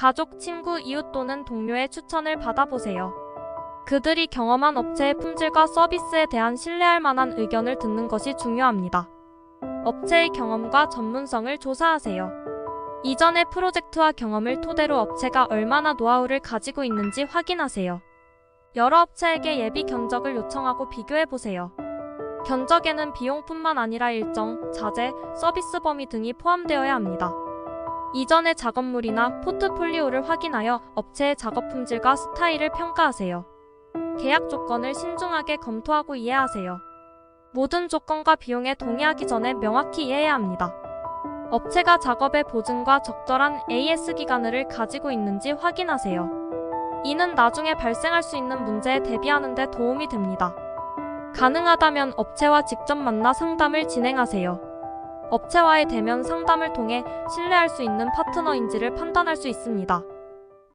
가족, 친구, 이웃 또는 동료의 추천을 받아보세요. 그들이 경험한 업체의 품질과 서비스에 대한 신뢰할 만한 의견을 듣는 것이 중요합니다. 업체의 경험과 전문성을 조사하세요. 이전의 프로젝트와 경험을 토대로 업체가 얼마나 노하우를 가지고 있는지 확인하세요. 여러 업체에게 예비 견적을 요청하고 비교해 보세요. 견적에는 비용뿐만 아니라 일정, 자재, 서비스 범위 등이 포함되어야 합니다. 이전의 작업물이나 포트폴리오를 확인하여 업체의 작업 품질과 스타일을 평가하세요. 계약 조건을 신중하게 검토하고 이해하세요. 모든 조건과 비용에 동의하기 전에 명확히 이해해야 합니다. 업체가 작업의 보증과 적절한 AS 기간을 가지고 있는지 확인하세요. 이는 나중에 발생할 수 있는 문제에 대비하는 데 도움이 됩니다. 가능하다면 업체와 직접 만나 상담을 진행하세요. 업체와의 대면 상담을 통해 신뢰할 수 있는 파트너인지를 판단할 수 있습니다.